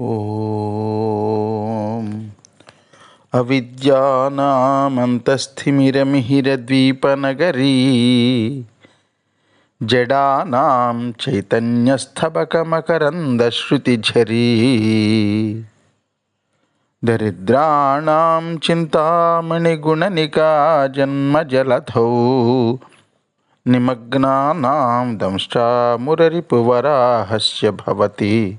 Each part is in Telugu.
ॐ अविद्यानामन्तस्थिमिरमिहिरद्वीपनगरी। जडानां चैतन्यस्थबकमकरन्दश्रुतिझरी दरिद्राणां चिन्तामणिगुणनिका जन्मजलधौ निमग्नानां दंष्टामुररिपुवराहस्य भवति।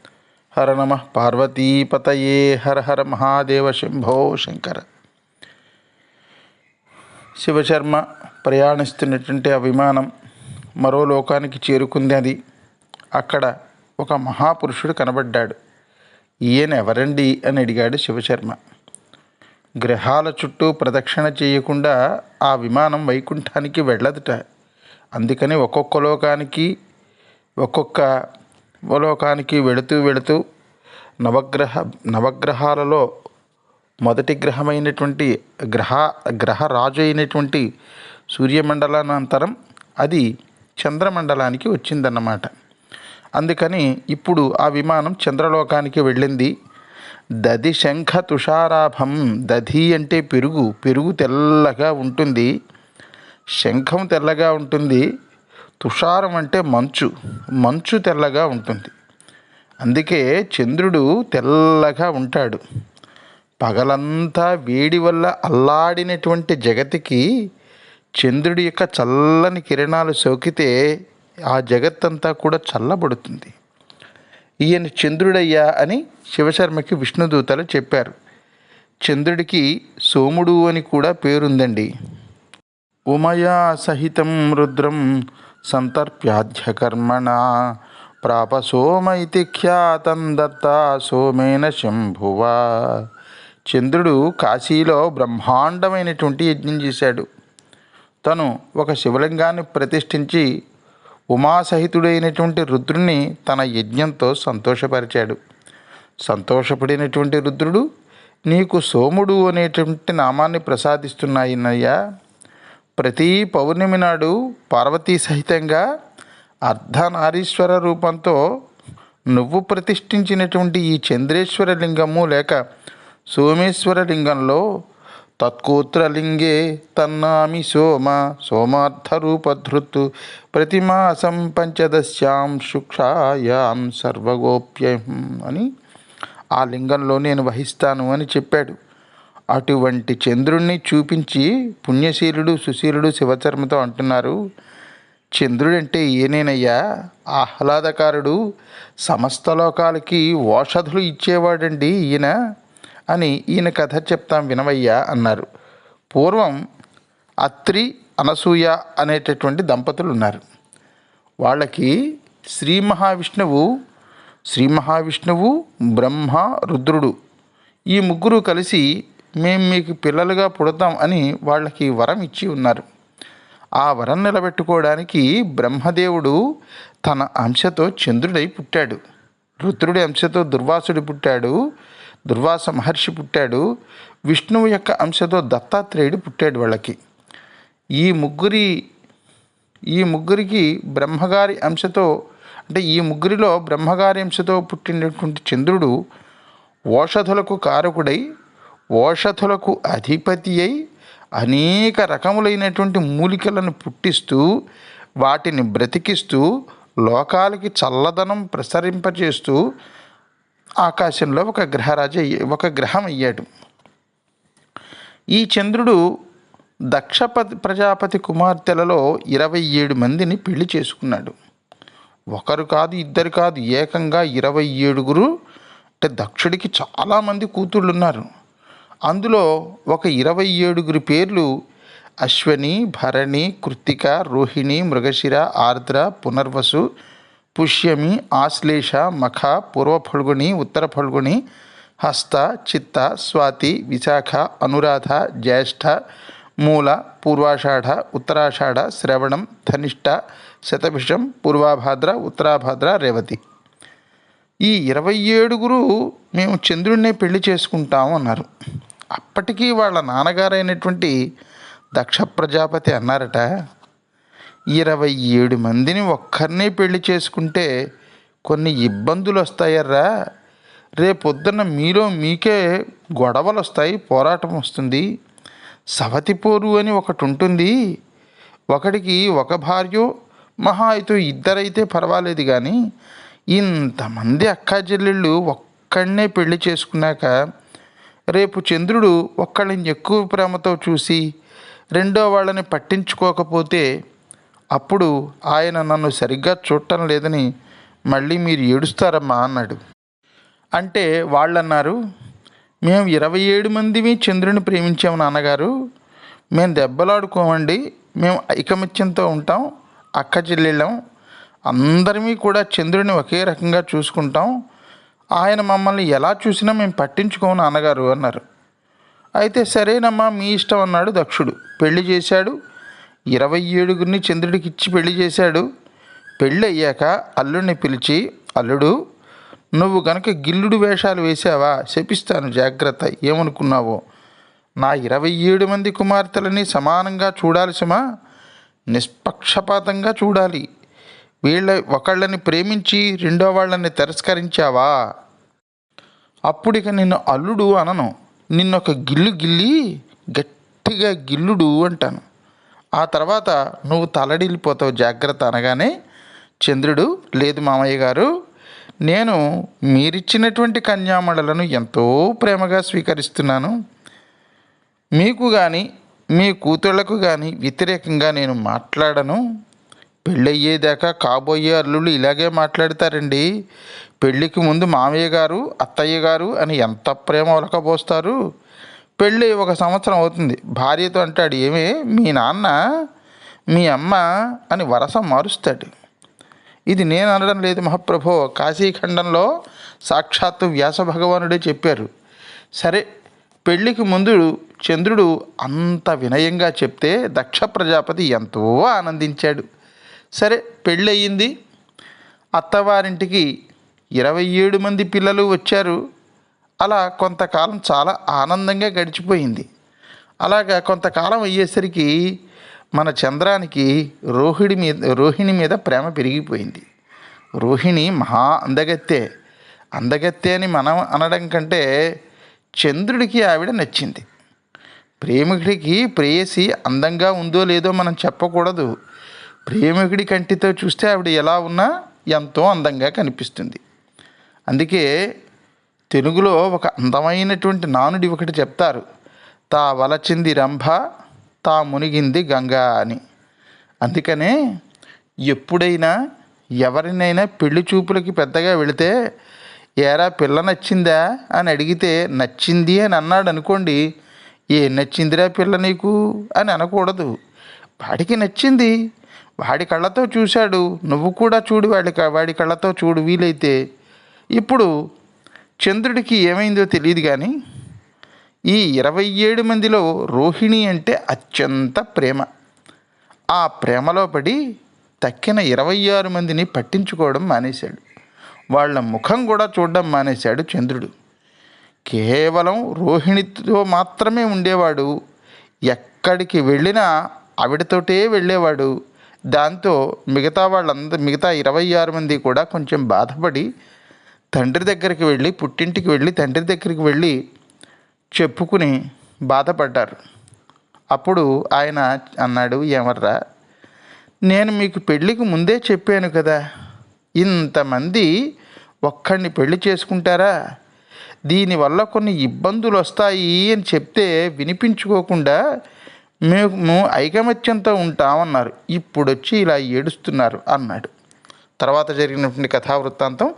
హర నమ పార్వతీపతయే హర హర మహాదేవ శంభో శంకర. శివశర్మ ప్రయాణిస్తున్నటువంటి ఆ విమానం మరో లోకానికి చేరుకుంది అది. అక్కడ ఒక మహాపురుషుడు కనబడ్డాడు. ఈయన ఎవరండి అని అడిగాడు శివశర్మ. గ్రహాల చుట్టూ ప్రదక్షిణ చేయకుండా ఆ విమానం వైకుంఠానికి వెళ్ళదుట. అందుకని ఒక్కొక్క లోకానికి ఒక్కొక్క లోకానికి వెళుతూ వెళుతూ నవగ్రహ నవగ్రహాలలో మొదటి గ్రహమైనటువంటి గ్రహ గ్రహరాజు అయినటువంటి సూర్యమండలానంతరం అది చంద్రమండలానికి వచ్చిందన్నమాట. అందుకని ఇప్పుడు ఆ విమానం చంద్రలోకానికి వెళ్ళింది. దది శంఖ తుషారాభం దధి అంటే పెరుగు పెరుగు తెల్లగా ఉంటుంది. శంఖం తెల్లగా ఉంటుంది. తుషారం అంటే మంచు. మంచు తెల్లగా ఉంటుంది. అందుకే చంద్రుడు తెల్లగా ఉంటాడు. పగలంతా వేడి వల్ల అల్లాడినటువంటి జగతికి చంద్రుడి యొక్క చల్లని కిరణాలు సోకితే ఆ జగత్తంతా కూడా చల్లబడుతుంది. ఈయన చంద్రుడయ్యా అని శివశర్మకి విష్ణుదూతలు చెప్పారు. చంద్రుడికి సోముడు అని కూడా పేరుందండి. ఉమయా సహితం రుద్రం సంతర్ప్యాధ్యకర్మణ. ప్రాప సోమైతి ఖ్యాతం దత్త సోమేన శంభువా. చంద్రుడు కాశీలో బ్రహ్మాండమైనటువంటి యజ్ఞం చేశాడు. తను ఒక శివలింగాన్ని ప్రతిష్ఠించి ఉమాసహితుడైనటువంటి రుద్రుని తన యజ్ఞంతో సంతోషపరిచాడు. సంతోషపడినటువంటి రుద్రుడు నీకు సోముడు అనేటువంటి నామాన్ని ప్రసాదిస్తున్నాయినయ్యా. ప్రతి పౌర్ణమి నాడు పార్వతీ సహితంగా అర్ధనారీశ్వర రూపంతో నువ్వు ప్రతిష్ఠించినటువంటి ఈ చంద్రేశ్వర లింగము లేక సోమేశ్వర లింగంలో తత్కూత్రలింగే తన్నామి సోమ సోమార్థరూపధృత్ ప్రతిమాసం పంచదశ్యాం శుక్షాయాం సర్వగోప్యం అని ఆ లింగంలో నేను వహిస్తాను అని చెప్పాడు. అటువంటి చంద్రుణ్ణి చూపించి పుణ్యశీలుడు సుశీలుడు శివచర్మతో అంటున్నారు. చంద్రుడంటే ఈయనేనయ్యా ఆహ్లాదకారుడు సమస్త లోకాలకి ఓషధులు ఇచ్చేవాడండి ఈయన అని ఈయన కథ చెప్తాం వినవయ్యా అన్నారు. పూర్వం అత్రి అనసూయ అనేటటువంటి దంపతులు ఉన్నారు వాళ్ళకి శ్రీ మహావిష్ణువు శ్రీ మహావిష్ణువు బ్రహ్మ రుద్రుడు ఈ ముగ్గురు కలిసి మేము మీకు పిల్లలుగా పుడతాం అని వాళ్ళకి వరం ఇచ్చి ఉన్నారు. ఆ వరం నిలబెట్టుకోవడానికి బ్రహ్మదేవుడు తన అంశతో చంద్రుడై పుట్టాడు. రుద్రుడి అంశతో దుర్వాసుడు పుట్టాడు. దుర్వాస మహర్షి పుట్టాడు. విష్ణువు యొక్క అంశతో దత్తాత్రేయుడు పుట్టాడు వాళ్ళకి. ఈ ముగ్గురి ఈ ముగ్గురికి బ్రహ్మగారి అంశతో అంటే ఈ ముగ్గురిలో బ్రహ్మగారి అంశతో పుట్టినటువంటి చంద్రుడు ఓషధులకు కారకుడై ఓషధులకు అధిపతి అయి అనేక రకములైనటువంటి మూలికలను పుట్టిస్తూ వాటిని బ్రతికిస్తూ లోకాలకి చల్లదనం ప్రసరింపజేస్తూ ఆకాశంలో ఒక గ్రహరాజు ఒక గ్రహం అయ్యాడు. ఈ చంద్రుడు దక్షపతి ప్రజాపతి కుమార్తెలలో ఇరవై ఏడు మందిని పెళ్ళి చేసుకున్నాడు. ఒకరు కాదు ఇద్దరు కాదు ఏకంగా ఇరవై ఏడుగురు. అంటే దక్షుడికి చాలామంది కూతుళ్ళు ఉన్నారు అందులో ఒక ఇరవై ఏడుగురి పేర్లు అశ్వని భరణి కృత్తిక రోహిణి మృగశిర ఆర్ద్ర పునర్వసు పుష్యమి ఆశ్లేష మఖ పూర్వ ఫల్గుణి ఉత్తర ఫల్గుణి హస్త చిత్త స్వాతి విశాఖ అనురాధ జ్యేష్ఠ మూల పూర్వాషాఢ ఉత్తరాషాఢ శ్రవణం ధనిష్ట శతభిషం పూర్వాభాద్ర ఉత్తరాభాద్ర రేవతి. ఈ ఇరవై ఏడుగురు మేము చంద్రుడినే పెళ్ళి చేసుకుంటాము అన్నారు. అప్పటికీ వాళ్ళ నాన్నగారైనటువంటి దక్ష ప్రజాపతి అన్నారట ఇరవై ఏడు మందిని ఒక్కరినే పెళ్ళి చేసుకుంటే కొన్ని ఇబ్బందులు వస్తాయర్రా రేపొద్దున మీలో మీకే గొడవలు వస్తాయి పోరాటం వస్తుంది సవతిపోరు అని ఒకటి ఉంటుంది ఒకడికి ఒక భార్య మహా అయితే ఇద్దరైతే పర్వాలేదు కానీ ఇంతమంది అక్కా చెల్లెళ్ళు ఒక్కడనే పెళ్ళి చేసుకున్నాక రేపు చంద్రుడు ఒక్కళ్ళని ఎక్కువ ప్రేమతో చూసి రెండో వాళ్ళని పట్టించుకోకపోతే అప్పుడు ఆయన నన్ను సరిగ్గా చూడటం లేదని మళ్ళీ మీరు ఏడుస్తారమ్మా అన్నాడు. అంటే వాళ్ళన్నారు మేము ఇరవై ఏడు మందివి చంద్రుని ప్రేమించాము నాన్నగారు. మేము దెబ్బలాడుకోమండి. మేము ఐకమత్యంతో ఉంటాం. అక్క చెల్లెళ్ళం. అందరిమీ కూడా చంద్రుని ఒకే రకంగా చూసుకుంటాం. ఆయన మమ్మల్ని ఎలా చూసినా మేము పట్టించుకోము నాన్నగారు అన్నారు. అయితే సరేనమ్మా మీ ఇష్టం అన్నాడు దక్షుడు. పెళ్ళి చేశాడు. ఇరవై ఏడుగురిని చంద్రుడికి ఇచ్చి పెళ్ళి చేశాడు. పెళ్ళి అయ్యాక అల్లుడిని పిలిచి అల్లుడు నువ్వు గనక గిల్లుడు వేషాలు వేసావా శపిస్తాను జాగ్రత్త. ఏమనుకున్నావో? నా ఇరవై ఏడు మంది కుమార్తెలని సమానంగా చూడాల్సిమా? నిష్పక్షపాతంగా చూడాలి. వీళ్ళ ఒకళ్ళని ప్రేమించి రెండో వాళ్ళని తిరస్కరించావా? అప్పుడిక నిన్ను అల్లుడు అనను. నిన్నొక గిల్లు గిల్లి గట్టిగా గిల్లుడు అంటాను. ఆ తర్వాత నువ్వు తలడిల్లిపోతావు జాగ్రత్త అనగానే చంద్రుడు లేదు మామయ్య గారు నేను మీరిచ్చినటువంటి కన్యామణులను ఎంతో ప్రేమగా స్వీకరిస్తున్నాను. మీకు కానీ మీ కూతుళ్ళకు కానీ వ్యతిరేకంగా నేను మాట్లాడను. పెళ్ళయ్యేదాకా కాబోయే అల్లుళ్ళు ఇలాగే మాట్లాడతారండి. పెళ్ళికి ముందు మామయ్య గారు అత్తయ్య గారు అని ఎంత ప్రేమ ఒలకబోస్తారు పెళ్ళి ఒక సంవత్సరం అవుతుంది. భార్యతో అంటాడు ఏమే మీ నాన్న మీ అమ్మ అని వరస మారుస్తాడు. ఇది నేను అనడం లేదు మహాప్రభో. కాశీఖండంలో సాక్షాత్తు వ్యాస భగవానుడే చెప్పారు. సరే పెళ్ళికి ముందు చంద్రుడు అంత వినయంగా చెప్తే దక్ష ప్రజాపతి ఎంతో ఆనందించాడు. సరే పెళ్ళి అయ్యింది అత్తవారింటికి ఇరవై ఏడు మంది పిల్లలు వచ్చారు. అలా కొంతకాలం చాలా ఆనందంగా గడిచిపోయింది. అలాగా కొంతకాలం అయ్యేసరికి మన చంద్రానికి రోహిణి మీద రోహిణి మీద ప్రేమ పెరిగిపోయింది. రోహిణి మహా అందగత్తె. అందగత్తె అని మనం అనడం కంటే చంద్రుడికి ఆవిడ నచ్చింది. ప్రేమికుడికి ప్రేయసి అందంగా ఉందో లేదో మనం చెప్పకూడదు. ప్రేమికుడి కంటితో చూస్తే ఆవిడ ఎలా ఉన్నా ఎంతో అందంగా కనిపిస్తుంది. అందుకే తెలుగులో ఒక అందమైనటువంటి నానుడి ఒకటి చెప్తారు తా వలచింది రంభ తా మునిగింది గంగా అని. అందుకనే ఎప్పుడైనా ఎవరినైనా పెళ్ళి చూపులకి పెద్దగా వెళితే ఏరా పిల్ల నచ్చిందా? అని అడిగితే నచ్చింది అని అన్నాడు అనుకోండి ఏ నచ్చిందిరా పిల్ల నీకు? అని అనకూడదు. వాడికి నచ్చింది వాడి కళ్ళతో చూశాడు. నువ్వు కూడా చూడు వాడి వాడి కళ్ళతో చూడు వీలైతే. ఇప్పుడు చంద్రుడికి ఏమైందో తెలియదు కానీ ఈ ఇరవై ఏడు మందిలో రోహిణి అంటే అత్యంత ప్రేమ. ఆ ప్రేమలో పడి తక్కిన ఇరవై ఆరు మందిని పట్టించుకోవడం మానేశాడు. వాళ్ళ ముఖం కూడా చూడడం మానేశాడు చంద్రుడు. కేవలం రోహిణితో మాత్రమే ఉండేవాడు. ఎక్కడికి వెళ్ళినా ఆవిడతోటే వెళ్ళేవాడు. దాంతో మిగతా వాళ్ళందరూ మిగతా ఇరవై ఆరు మంది కూడా కొంచెం బాధపడి తండ్రి దగ్గరికి వెళ్ళి పుట్టింటికి వెళ్ళి తండ్రి దగ్గరికి వెళ్ళి చెప్పుకుని బాధపడ్డారు. అప్పుడు ఆయన అన్నాడు ఏమర్రా నేను మీకు పెళ్ళికి ముందే చెప్పాను కదా ఇంతమంది ఒక్కడిని పెళ్ళి చేసుకుంటారా? దీనివల్ల కొన్ని ఇబ్బందులు వస్తాయి అని చెప్తే వినిపించుకోకుండా మేము ఐకమత్యంతో ఉంటామన్నారు. ఇప్పుడు వచ్చి ఇలా ఏడుస్తున్నారు అన్నాడు. తర్వాత జరిగినటువంటి కథా వృత్తాంతం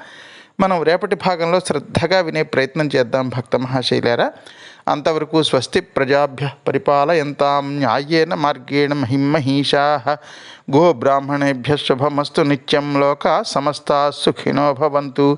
మనం రేపటి భాగంలో శ్రద్ధగా వినే ప్రయత్నం చేద్దాం భక్త మహాశైలారా. అంతవరకు స్వస్తి ప్రజాభ్య పరిపాలయంతాం న్యాయేన మార్గేణ మహిమహీషా. గో బ్రాహ్మణేభ్య శుభమస్తు నిత్యం లోక సమస్తా సుఖినో భవంతు.